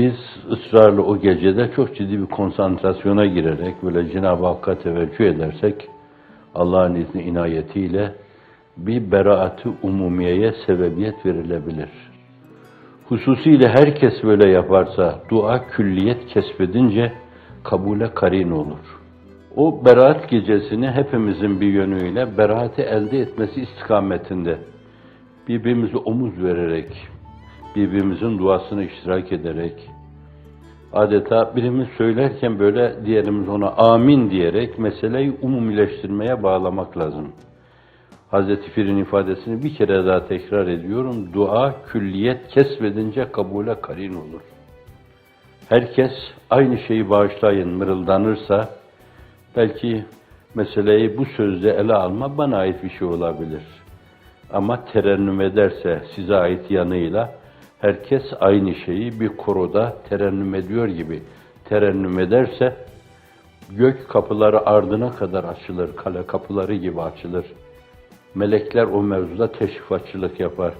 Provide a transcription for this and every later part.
Biz ısrarla o gecede çok ciddi bir konsantrasyona girerek böyle Cenab-ı Hakk'a teveccüh edersek Allah'ın izni inayetiyle bir beraatı umumiyeye sebebiyet verilebilir. Hususiyle herkes böyle yaparsa dua külliyet kesbedince kabule karin olur. O beraat gecesini hepimizin bir yönüyle beraati elde etmesi istikametinde birbirimize omuz vererek, birbirimizin duasını iştirak ederek, adeta birimiz söylerken böyle diğerimiz ona amin diyerek meseleyi umumileştirmeye bağlamak lazım. Hazreti Pir'in ifadesini bir kere daha tekrar ediyorum. Dua külliyet kesbedince kabule karin olur. Herkes aynı şeyi bağışlayın mırıldanırsa belki meseleyi bu sözde ele alma bana ait bir şey olabilir. Ama terennüm ederse size ait yanıyla herkes aynı şeyi bir koroda terennüm ediyor gibi terennüm ederse gök kapıları ardına kadar açılır, kale kapıları gibi açılır. Melekler o mevzuda teşrifatçılık yapar.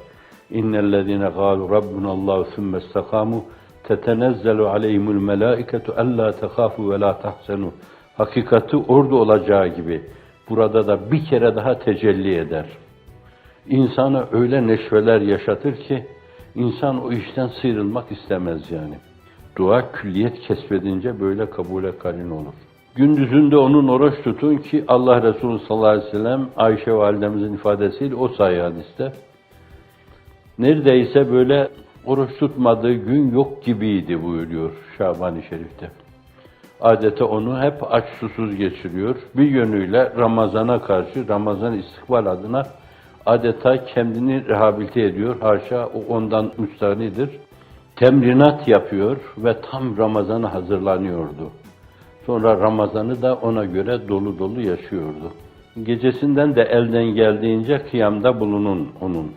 Galu rabbunallahu sümme istakamu tetenezzelu aleyhimul melaiketu alla tehafu ve la tahsenu. Hakikati orada olacağı gibi burada da bir kere daha tecelli eder. İnsana öyle neşveler yaşatır ki insan o işten sıyrılmak istemez yani. Dua külliyet kesbedince böyle kabule karin olur. Gündüzünde onun oruç tutun ki Allah Resulü sallallahu aleyhi ve sellem Ayşe validemizin ifadesiyle o sayı hadiste neredeyse böyle oruç tutmadığı gün yok gibiydi buyuruyor Şaban-ı Şerif'te. Adeta onu hep aç susuz geçiriyor. Bir yönüyle Ramazan'a karşı, Ramazan istikbal adına adeta kendini rehabilite ediyor. Haşa o ondan müstahnidir. Temrinat yapıyor ve tam Ramazan'a hazırlanıyordu. Sonra Ramazan'ı da ona göre dolu dolu yaşıyordu. Gecesinden de elden geldiğince kıyamda bulunun onun.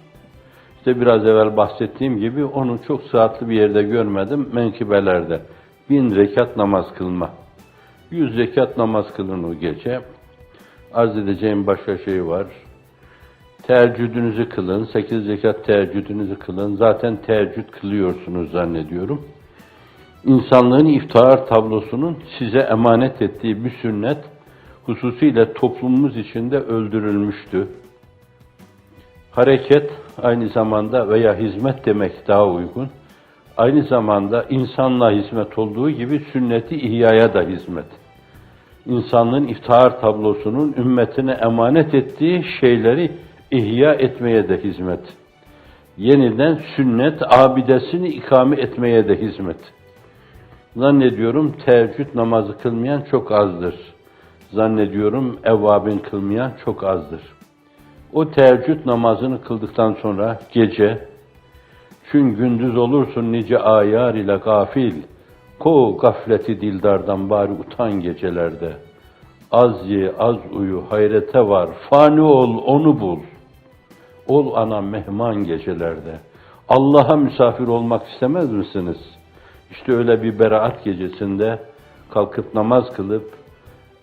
İşte biraz evvel bahsettiğim gibi onu çok sıhhatli bir yerde görmedim, menkibelerde. Bin rekat namaz kılma. Yüz rekat namaz kılın o gece. Arz edeceğim başka şey var. Teheccüdünüzü kılın, sekiz rekat teheccüdünüzü kılın. Zaten teheccüd kılıyorsunuz zannediyorum. İnsanlığın iftihar tablosunun size emanet ettiği bir sünnet, hususiyle toplumumuz içinde öldürülmüştü. Hareket aynı zamanda veya hizmet demek daha uygun. Aynı zamanda insanla hizmet olduğu gibi sünneti ihyaya da hizmet. İnsanlığın iftihar tablosunun ümmetine emanet ettiği şeyleri ihya etmeye de hizmet. Yeniden sünnet abidesini ikame etmeye de hizmet. Zannediyorum teheccüd namazı kılmayan çok azdır. Zannediyorum evvabin kılmayan çok azdır. O teheccüd namazını kıldıktan sonra gece, Çün gündüz olursun nice ayar ile gafil, ko gafleti dildardan bari utan gecelerde. Az ye, az uyu, hayrete var, fani ol, onu bul. Ol ana mehman gecelerde. Allah'a misafir olmak istemez misiniz? İşte öyle bir beraat gecesinde kalkıp namaz kılıp,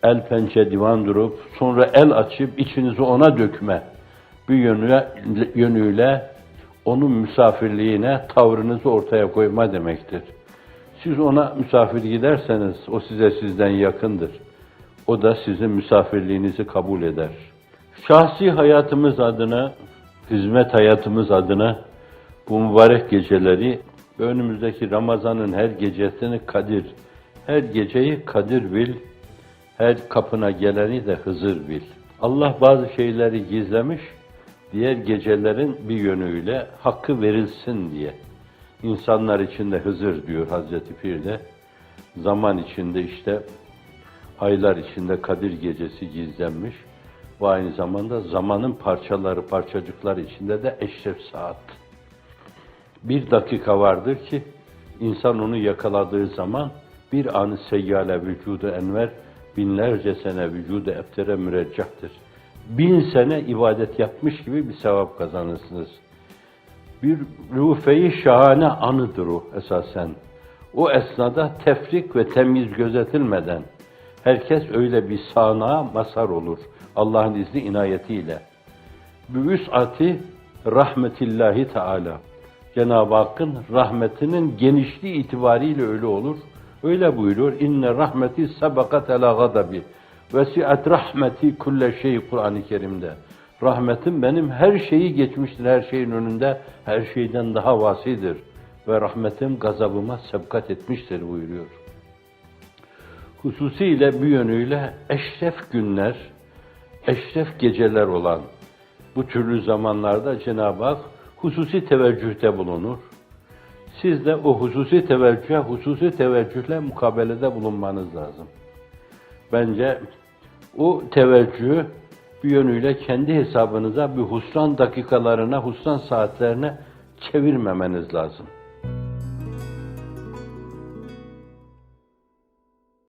el pençe divan durup, sonra el açıp içinizi ona dökme. Bir yönüyle, yönüyle onun misafirliğine tavrınızı ortaya koyma demektir. Siz ona misafir giderseniz o size sizden yakındır. O da sizin misafirliğinizi kabul eder. Şahsi hayatımız adına, hizmet hayatımız adına bu mübarek geceleri ve önümüzdeki Ramazan'ın her gecesini Kadir, her geceyi Kadir bil, her kapına geleni de Hızır bil. Allah bazı şeyleri gizlemiş, diğer gecelerin bir yönüyle hakkı verilsin diye. İnsanlar içinde Hızır diyor Hazreti Pir'de. Zaman içinde işte aylar içinde Kadir gecesi gizlenmiş ve aynı zamanda zamanın parçaları, parçacıklar içinde de eşref saat. Bir dakika vardır ki insan onu yakaladığı zaman bir anı seyyale vücudu enver binlerce sene vücudu eftere müreccahtır bin sene ibadet yapmış gibi bir sevap kazanırsınız. Bir rufeyi şahane anıdır o esasen. O esnada tefrik ve temyiz gözetilmeden herkes öyle bir sanağa masar olur. Allah'ın izni inayetiyle. Bu vüs'ati rahmetillahi teala. Cenab-ı Hakk'ın rahmetinin genişliği itibariyle öyle olur. Öyle buyuruyor. İnne rahmeti sebakat ela gadabi. Vesiat rahmeti kulle şey Kur'an-ı Kerim'de. Rahmetim benim her şeyi geçmiştir, her şeyin önünde, her şeyden daha vasidir. Ve rahmetim gazabıma sebkat etmiştir buyuruyor. Hususiyle bir yönüyle eşref günler, eşref geceler olan bu türlü zamanlarda Cenab-ı Hak hususi teveccühte bulunur. Siz de o hususi teveccühe, hususi teveccühle mukabelede bulunmanız lazım. Bence o teveccühü bir yönüyle kendi hesabınıza bir husran dakikalarına, husran saatlerine çevirmemeniz lazım.